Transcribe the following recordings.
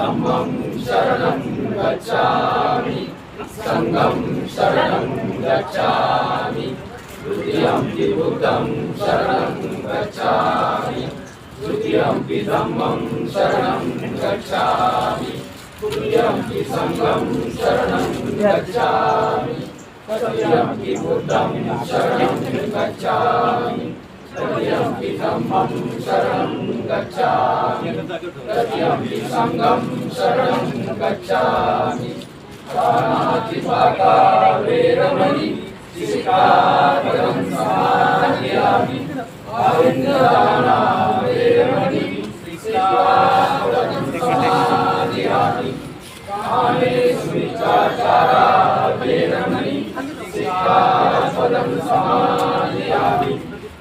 Sangam Saranam Gacchami Sangam Saranam Gacchami Sutiyam Dibuddham Saranam Gacchami Sutiyam Dhammam Saranam Gacchami Sutiyam Sangam Saranam Gacchami Sutiyam Dibuddham Saranam तृतीयम्पि धम्मं शरणं गच्छामि तृतीयम्पि सङ्घं शरणं गच्छामि पाणातिपाता वेरमणि सिक्खापदं समादयामि अविन्ददाना वेरमणि सिक्खापदं समादयामि कामे सुविचाचारा वेरमणि सिक्खापदं समादयामि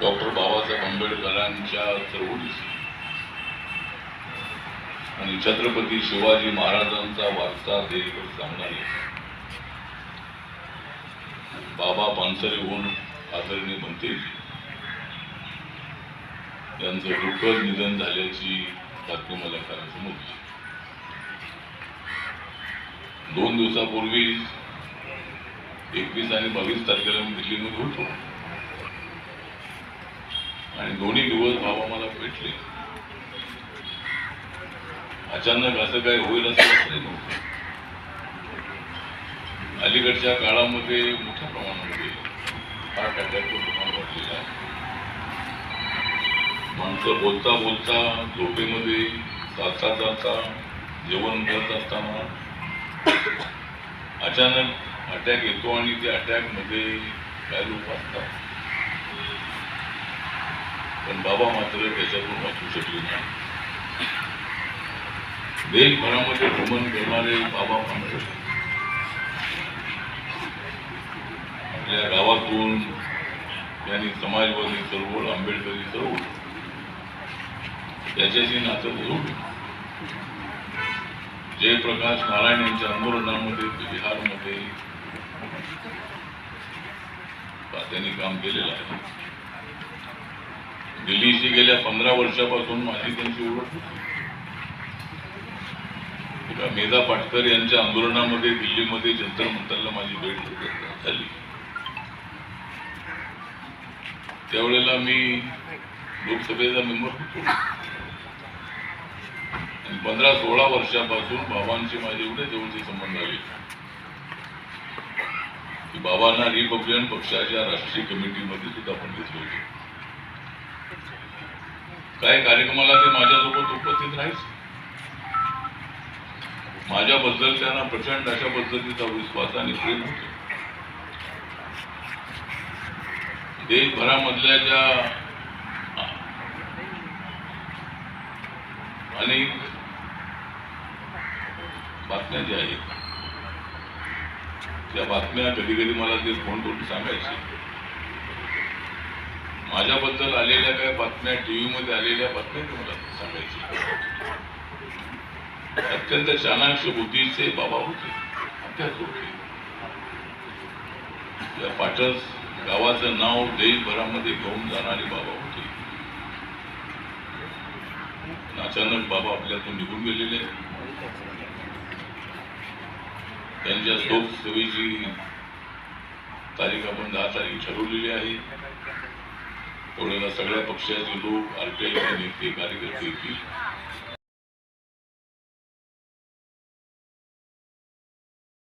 doctor Babasaheb आंबेडकरांच्या चळवळीस आणि छत्रपती शिवाजी महाराजांचा वारसा देशभर सांगणारे बाबा पानसरे होऊन आदरणीय मंत्री यांचं दुःखद निधन झाल्याची बातमी मला काल समजली. दोन दिवसापूर्वी एकवीस आणि बावीस तारखेला मी दिल्लीमध्ये होतो. आणि दोन्ही दिवस बाबा मला भेटले. अचानक असं काय होईल असं वाटलं नव्हतं. अलीकडच्या काळामध्ये मोठ्या प्रमाणामध्ये हार्ट अटॅकचं प्रमाण वाढलेलं आहे. माणसं बोलता बोलता झोपेमध्ये जाता जाता जेवण करत असताना अचानक अटॅक येतो आणि त्या अटॅकमध्ये काय लोक वाचतात पण बाबा मात्र त्याच्यातून वाचू शकले नाही. देशभरामध्ये भ्रमण करणारे बाबा मात्र. आपल्या गावातून त्यांनी समाजवादी चळवळ आंबेडकरी चळवळ त्याच्याशी नातं जरूर जयप्रकाश नारायण यांच्या आंदोलनामध्ये बिहारमध्ये त्यांनी काम केलेलं आहे. दिल्लीशी गेल्या पंधरा वर्षापासून माझी त्यांची ओळख होती. मेधा पाटकर यांच्या आंदोलनामध्ये दिल्लीमध्ये जंतर मंतरला माझी भेट झाली. त्यावेळेला मी लोकसभेचा मेंबर होतो. पंधरा सोळा वर्षापासून बाबांशी माझे एवढे जवळचे संबंध आले. की बाबांना रिपब्लिकन पक्षाच्या राष्ट्रीय कमिटीमध्ये सुद्धा आपण घेतले होते काही कार्यक्रमाला ते माझ्यासोबत उपस्थित राहायच माझ्याबद्दल त्यांना प्रचंड अशा पद्धतीचा विश्वास आणि प्रेम होतो. देशभरामधल्या ज्या अनेक बातम्या ज्या आहेत त्या बातम्या कधी कधी मला ते फोन करून सांगायचे. माझ्याबद्दल आलेल्या काय बातम्या टीव्ही मध्ये आलेल्या बातम्या ते मला सांगायचे. अत्यंत चाणाक्ष बुद्धीचे बाबा होते अभ्यास होते. त्या पाटस गावाचं नाव देशभरामध्ये घेऊन जाणारे बाबा होते. अचानक बाबा आपल्यातून निघून गेलेले. आहेत. त्यांच्या शोक सेवेची तारीख आपण दहा तारीख ठरवलेली आहे. त्यावेळेला सगळ्या पक्षाचे लोक आरपीआयचे नेते कार्यकर्ते येतील.